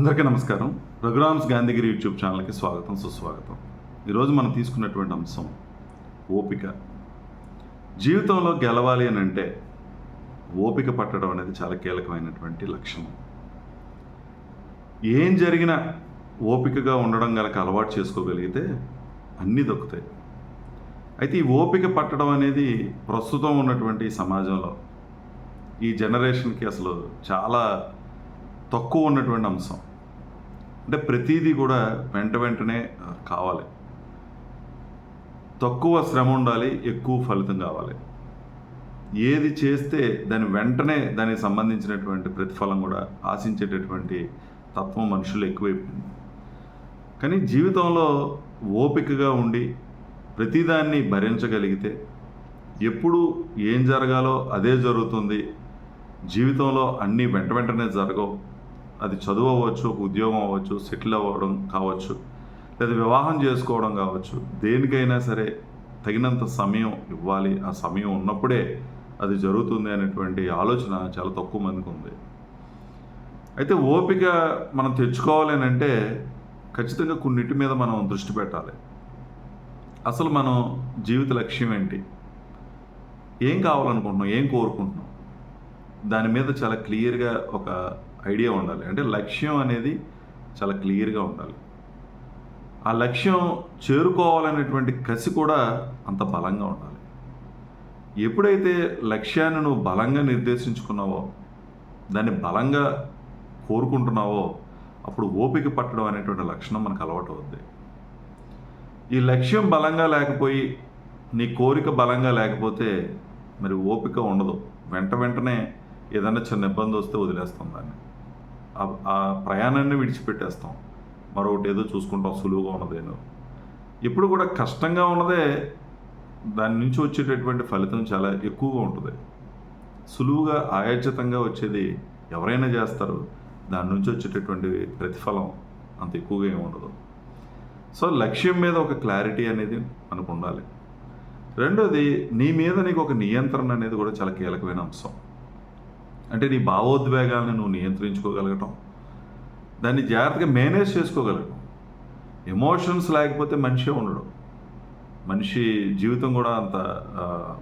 అందరికీ నమస్కారం. రఘురామ్స్ గాంధీగిరి యూట్యూబ్ ఛానల్కి స్వాగతం సుస్వాగతం. ఈరోజు మనం తీసుకున్నటువంటి అంశం ఓపిక. జీవితంలో గెలవాలి అని అంటే ఓపిక పట్టడం అనేది చాలా కీలకమైనటువంటి లక్షణం. ఏం జరిగినా ఓపికగా ఉండడం గలక అలవాటు చేసుకోగలిగితే అన్నీ దొక్కుతాయి. అయితే ఈ ఓపిక పట్టడం అనేది ప్రస్తుతం ఉన్నటువంటి సమాజంలో ఈ జనరేషన్కి అసలు చాలా తక్కువ ఉన్నటువంటి అంశం. అంటే ప్రతిదీ కూడా వెంట వెంటనే కావాలి. తక్కువ శ్రమ ఉండాలి ఎక్కువ ఫలితం కావాలి. ఏది చేస్తే దాని వెంటనే దానికి సంబంధించినటువంటి ప్రతిఫలం కూడా ఆశించేటటువంటి తత్వం మనుషులు ఎక్కువైపోయింది. కానీ జీవితంలో ఓపికగా ఉండి ప్రతిదాన్ని భరించగలిగితే ఎప్పుడు ఏం జరగాలో అదే జరుగుతుంది. జీవితంలో అన్నీ వెంట వెంటనే జరగవు. అది చదువు అవ్వచ్చు ఒక ఉద్యోగం అవ్వచ్చు సెటిల్ అవ్వడం కావచ్చు లేదా వివాహం చేసుకోవడం కావచ్చు దేనికైనా సరే తగినంత సమయం ఇవ్వాలి. ఆ సమయం ఉన్నప్పుడే అది జరుగుతుంది అనేటువంటి ఆలోచన చాలా తక్కువ మందికి ఉంది. అయితే ఓపిక మనం తెచ్చుకోవాలి అని అంటే ఖచ్చితంగా కొన్నిటి మీద మనం దృష్టి పెట్టాలి. అసలు మనం జీవిత లక్ష్యం ఏంటి? ఏం కావాలనుకుంటున్నాం? ఏం కోరుకుంటున్నాం? దాని మీద చాలా క్లియర్గా ఒక ఐడియా ఉండాలి. అంటే లక్ష్యం అనేది చాలా క్లియర్గా ఉండాలి. ఆ లక్ష్యం చేరుకోవాలనేటువంటి కసి కూడా అంత బలంగా ఉండాలి. ఎప్పుడైతే లక్ష్యాన్ని నువ్వు బలంగా నిర్దేశించుకున్నావో దాన్ని బలంగా కోరుకుంటున్నావో అప్పుడు ఓపిక పట్టడం అనేటువంటి లక్షణం మనకు అలవాటు అవుద్ది. ఈ లక్ష్యం బలంగా లేకపోయి నీ కోరిక బలంగా లేకపోతే మరి ఓపిక ఉండదు. వెంట వెంటనే ఏదైనా చిన్న ఇబ్బంది వస్తే వదిలేస్తాం దాన్ని. ఆ- ప్రయాణాన్ని విడిచిపెట్టేస్తాం. మరొకటి ఏదో చూసుకుంటాం సులువుగా ఉన్నదేనో ఇప్పుడు కూడా కష్టంగా ఉన్నదే దాని నుంచి వచ్చేటటువంటి ఫలితం చాలా ఎక్కువగా ఉంటుంది. సులువుగా ఆయాచితంగా వచ్చేది ఎవరైనా చేస్తారు. దాని నుంచి వచ్చేటటువంటి ప్రతిఫలం అంత ఎక్కువగా ఏమి ఉండదు. సో లక్ష్యం మీద ఒక క్లారిటీ అనేది మనకు ఉండాలి. రెండోది నీ మీద నీకు ఒక నియంత్రణ అనేది కూడా చాలా కీలకమైన అంశం. అంటే నీ భావోద్వేగాలను నువ్వు నియంత్రించుకోగలగటం. దాన్ని జాగ్రత్తగా మేనేజ్ చేసుకోగలగటం. ఎమోషన్స్ లేకపోతే మనిషి ఉండడు. మనిషి జీవితం కూడా అంత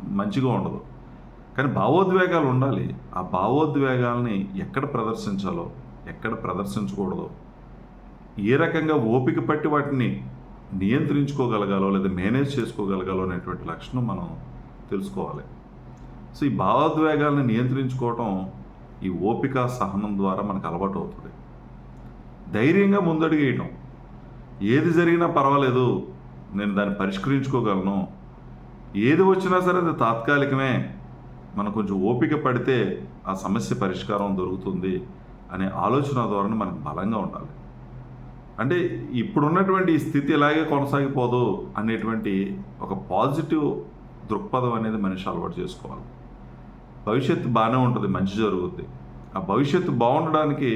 మంచిగా ఉండదు. కానీ భావోద్వేగాలు ఉండాలి. ఆ భావోద్వేగాల్ని ఎక్కడ ప్రదర్శించాలో ఎక్కడ ప్రదర్శించకూడదో ఏ రకంగా ఓపిక పట్టి వాటిని నియంత్రించుకోగలగాలో లేదా మేనేజ్ చేసుకోగలగాలో అనేటువంటి లక్షణం మనం తెలుసుకోవాలి. సో ఈ భావోద్వేగాలను నియంత్రించుకోవటం ఈ ఓపిక సహనం ద్వారా మనకు అలవాటు అవుతుంది ధైర్యంగా ముందడుగేయటం. ఏది జరిగినా పర్వాలేదు నేను దాన్ని పరిష్కరించుకోగలను. ఏది వచ్చినా సరే అది తాత్కాలికమే. మనం కొంచెం ఓపిక పడితే ఆ సమస్య పరిష్కారం దొరుకుతుంది అనే ఆలోచన ద్వారా మనకు బలంగా ఉండాలి. అంటే ఇప్పుడున్నటువంటి ఈ స్థితి ఇలాగే కొనసాగిపోదు అనేటువంటి ఒక పాజిటివ్ దృక్పథం అనేది మనిషి అలవాటు చేసుకోవాలి. భవిష్యత్తు బాగానే ఉంటుంది మంచి జరుగుద్ది. ఆ భవిష్యత్తు బాగుండడానికి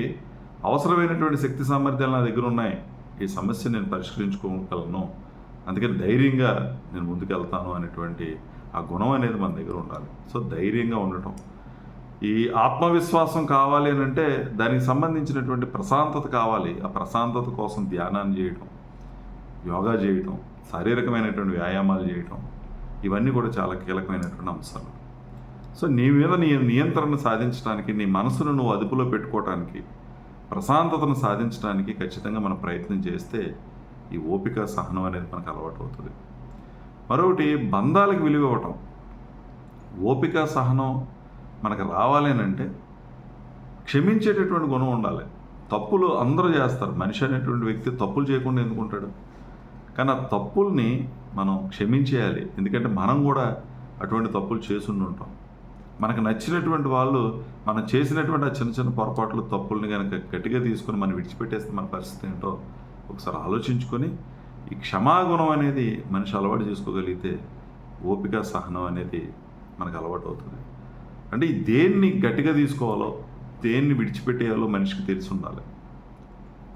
అవసరమైనటువంటి శక్తి సామర్థ్యాలు నా దగ్గర ఉన్నాయి. ఈ సమస్య నేను పరిష్కరించుకోగలను. అందుకని ధైర్యంగా నేను ముందుకెళ్తాను అనేటువంటి ఆ గుణం అనేది మన దగ్గర ఉండాలి. సో ధైర్యంగా ఉండటం. ఈ ఆత్మవిశ్వాసం కావాలి అని అంటే దానికి సంబంధించినటువంటి ప్రశాంతత కావాలి. ఆ ప్రశాంతత కోసం ధ్యానాన్ని చేయటం యోగా చేయటం శారీరకమైనటువంటి వ్యాయామాలు చేయటం ఇవన్నీ కూడా చాలా కీలకమైనటువంటి అంశాలు. సో నీ మీద నీ నియంత్రణ సాధించడానికి నీ మనసును నువ్వు అదుపులో పెట్టుకోవటానికి ప్రశాంతతను సాధించడానికి ఖచ్చితంగా మనం ప్రయత్నం చేస్తే ఈ ఓపిక సహనం అనేది మనకు అలవాటు అవుతుంది మరొకటి బంధాలకు విలువ ఇవ్వటం. ఓపిక సహనం మనకు రావాలి అని అంటే క్షమించేటటువంటి గుణం ఉండాలి. తప్పులు అందరూ చేస్తారు. మనిషి అనేటువంటి వ్యక్తి తప్పులు చేయకుండా ఎందుకుంటాడు? కానీ ఆ తప్పుల్ని మనం క్షమించేయాలి. ఎందుకంటే మనం కూడా అటువంటి తప్పులు చేసుండి ఉంటాం మనకు నచ్చినటువంటి వాళ్ళు మనం చేసినటువంటి ఆ చిన్న చిన్న పొరపాట్లు తప్పుల్ని కనుక గట్టిగా తీసుకొని మనం విడిచిపెట్టేస్తే మన పరిస్థితి ఏంటో ఒకసారి ఆలోచించుకొని ఈ క్షమాగుణం అనేది మనిషి అలవాటు చేసుకోగలిగితే ఓపిక సహనం అనేది మనకు అలవాటు అవుతుంది. అంటే దేన్ని గట్టిగా తీసుకోవాలో దేన్ని విడిచిపెట్టేయాలో మనిషికి తెలిసి ఉండాలి.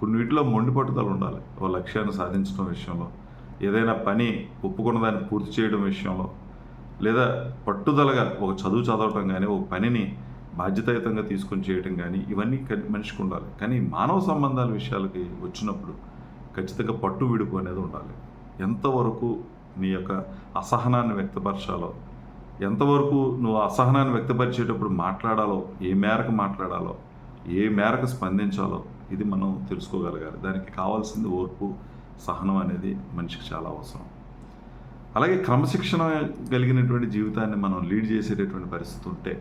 కొన్ని వీటిలో మొండి పట్టుదల ఉండాలి. ఒక లక్ష్యాన్ని సాధించడం విషయంలో ఏదైనా పని ఒప్పుకున్న దాన్ని పూర్తి చేయడం విషయంలో లేదా పట్టుదలగా ఒక చదువు చదవటం కానీ ఒక పనిని బాధ్యతాయుతంగా తీసుకొని చేయటం కానీ ఇవన్నీ మనిషికి ఉండాలి. కానీ మానవ సంబంధాల విషయాలకి వచ్చినప్పుడు ఖచ్చితంగా పట్టు విడుపు అనేది ఉండాలి. ఎంతవరకు నీ యొక్క అసహనాన్ని వ్యక్తపరచాలో ఎంతవరకు నువ్వు అసహనాన్ని వ్యక్తపరిచేటప్పుడు మాట్లాడాలో ఏ మేరకు మాట్లాడాలో ఏ మేరకు స్పందించాలో ఇది మనం తెలుసుకోగలగాలి. దానికి కావాల్సింది ఓర్పు సహనం అనేది మనిషికి చాలా అవసరం. అలాగే క్రమశిక్షణ కలిగినటువంటి జీవితాన్ని మనం లీడ్ చేసేటటువంటి పరిస్థితి ఉంటే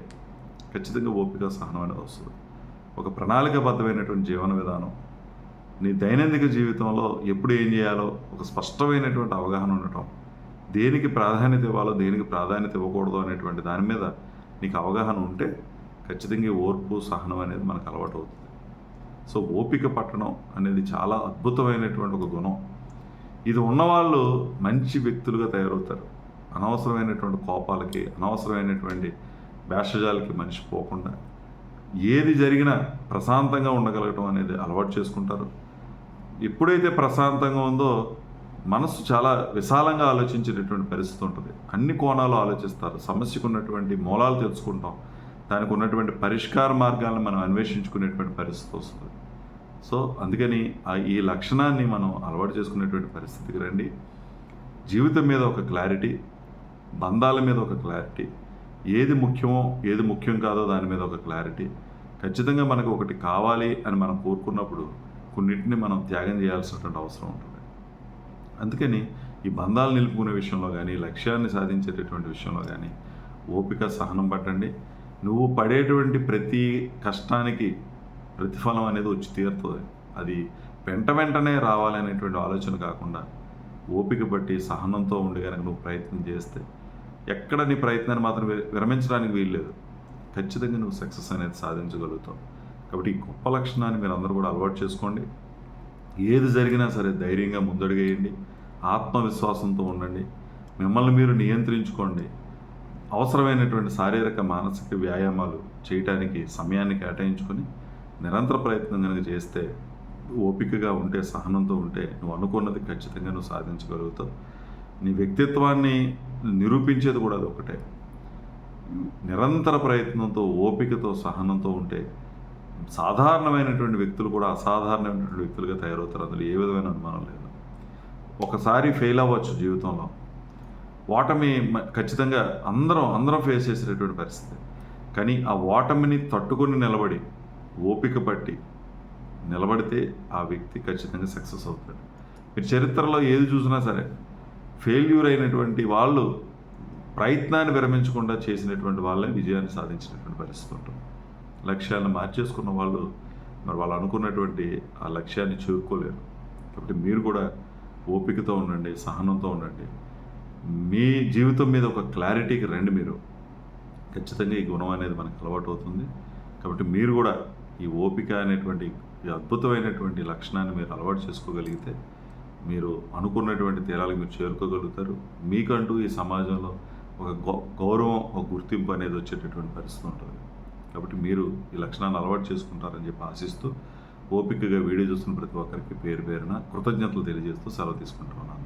ఖచ్చితంగా ఓపిక సహనం అనేది వస్తుంది ఒక ప్రణాళికాబద్ధమైనటువంటి జీవన విధానం నీ దైనందిక జీవితంలో ఎప్పుడు ఏం చేయాలో ఒక స్పష్టమైనటువంటి అవగాహన ఉండటం దేనికి ప్రాధాన్యత ఇవ్వాలో దేనికి ప్రాధాన్యత ఇవ్వకూడదు అనేటువంటి దాని మీద నీకు అవగాహన ఉంటే ఖచ్చితంగా ఓర్పు సహనం అనేది మనకు అలవాటు అవుతుంది. సో ఓపిక పట్టణం అనేది చాలా అద్భుతమైనటువంటి ఒక గుణం. ఇది ఉన్నవాళ్ళు మంచి వ్యక్తులుగా తయారవుతారు. అనవసరమైనటువంటి కోపాలకి అనవసరమైనటువంటి భేషజాలకి మనిషి పోకుండా ఏది జరిగినా ప్రశాంతంగా ఉండగలగటం అనేది అలవాటు చేసుకుంటారు. ఎప్పుడైతే ప్రశాంతంగా ఉందో మనసు చాలా విశాలంగా ఆలోచించేటటువంటి పరిస్థితి ఉంటుంది. అన్ని కోణాలు ఆలోచిస్తారు. సమస్యకు ఉన్నటువంటి మూలాలు తెలుసుకుంటాం. దానికి ఉన్నటువంటి పరిష్కార మార్గాలను మనం అన్వేషించుకునేటువంటి పరిస్థితి వస్తుంది. సో అందుకని ఆ ఈ లక్షణాన్ని మనం అలవాటు చేసుకునేటువంటి పరిస్థితికి రండి. జీవితం మీద ఒక క్లారిటీ బంధాల మీద ఒక క్లారిటీ ఏది ముఖ్యమో ఏది ముఖ్యం కాదో దాని మీద ఒక క్లారిటీ. ఖచ్చితంగా మనకు ఒకటి కావాలి అని మనం కోరుకున్నప్పుడు కొన్నింటిని మనం త్యాగం చేయాల్సినటువంటి అవసరం ఉంటుంది. అందుకని ఈ బంధాలు నిలుపుకునే విషయంలో కానీ లక్ష్యాన్ని సాధించేటటువంటి విషయంలో కానీ ఓపిక సహనం పట్టండి. నువ్వు పడేటువంటి ప్రతి కష్టానికి ప్రతిఫలం అనేది వచ్చి తీరుతుంది. అది వెంట వెంటనే రావాలనేటువంటి ఆలోచన కాకుండా ఓపిక పట్టి సహనంతో ఉండి కనుక నువ్వు ప్రయత్నం చేస్తే ఎక్కడ నీ ప్రయత్నాన్ని మాత్రం విరమించడానికి వీల్లేదు. ఖచ్చితంగా నువ్వు సక్సెస్ అనేది సాధించగలుగుతావు. కాబట్టి ఈ గొప్ప లక్షణాన్ని మీరు అందరూ కూడా అలవాటు చేసుకోండి. ఏది జరిగినా సరే ధైర్యంగా ముందడుగేయండి. ఆత్మవిశ్వాసంతో ఉండండి. మిమ్మల్ని మీరు నియంత్రించుకోండి. అవసరమైనటువంటి శారీరక మానసిక వ్యాయామాలు చేయటానికి సమయాన్ని కేటాయించుకొని నిరంతర ప్రయత్నం కనుక చేస్తే ఓపికగా ఉంటే సహనంతో ఉంటే నువ్వు అనుకున్నది ఖచ్చితంగా నువ్వు సాధించగలుగుతావు. నీ వ్యక్తిత్వాన్ని నిరూపించేది కూడా అది ఒకటే. నిరంతర ప్రయత్నంతో ఓపికతో సహనంతో ఉంటే సాధారణమైనటువంటి వ్యక్తులు కూడా అసాధారణమైనటువంటి వ్యక్తులుగా తయారవుతారు. అందులో ఏ విధమైన అనుమానం లేదు. ఒకసారి ఫెయిల్ అవ్వచ్చు జీవితంలో. ఓటమి ఖచ్చితంగా అందరం అందరం ఫేస్ చేసేటటువంటి పరిస్థితి. కానీ ఆ ఓటమిని తట్టుకొని నిలబడి ఓపిక పట్టి నిలబడితే ఆ వ్యక్తి ఖచ్చితంగా సక్సెస్ అవుతాడు. మీరు చరిత్రలో ఏది చూసినా సరే ఫెయిల్యూర్ అయినటువంటి వాళ్ళు ప్రయత్నాన్ని విరమించకుండా చేసినటువంటి వాళ్ళని విజయాన్ని సాధించినటువంటి పరిస్థితి ఉంటుంది. లక్ష్యాలను మార్చేసుకున్న వాళ్ళు మరి వాళ్ళు అనుకున్నటువంటి ఆ లక్ష్యాన్ని చేరుకోలేరు. కాబట్టి మీరు కూడా ఓపికతో ఉండండి సహనంతో ఉండండి. మీ జీవితం మీద ఒక క్లారిటీకి రండి మీరు. ఖచ్చితంగా ఈ గుణం అనేది మనకు అలవాటు అవుతుంది. కాబట్టి మీరు కూడా ఈ ఓపిక అనేటువంటి ఈ అద్భుతమైనటువంటి లక్షణాన్ని మీరు అలవాటు చేసుకోగలిగితే మీరు అనుకున్నటువంటి తీరాలకు మీరు చేరుకోగలుగుతారు. మీకంటూ ఈ సమాజంలో ఒక గౌ గౌరవం ఒక గుర్తింపు అనేది వచ్చేటటువంటి పరిస్థితి ఉంటుంది. కాబట్టి మీరు ఈ లక్షణాన్ని అలవాటు చేసుకుంటారని చెప్పి ఆశిస్తూ ఓపికగా వీడియో చూస్తున్న ప్రతి ఒక్కరికి పేరు పేరున కృతజ్ఞతలు తెలియజేస్తూ సెలవు తీసుకుంటున్నాను.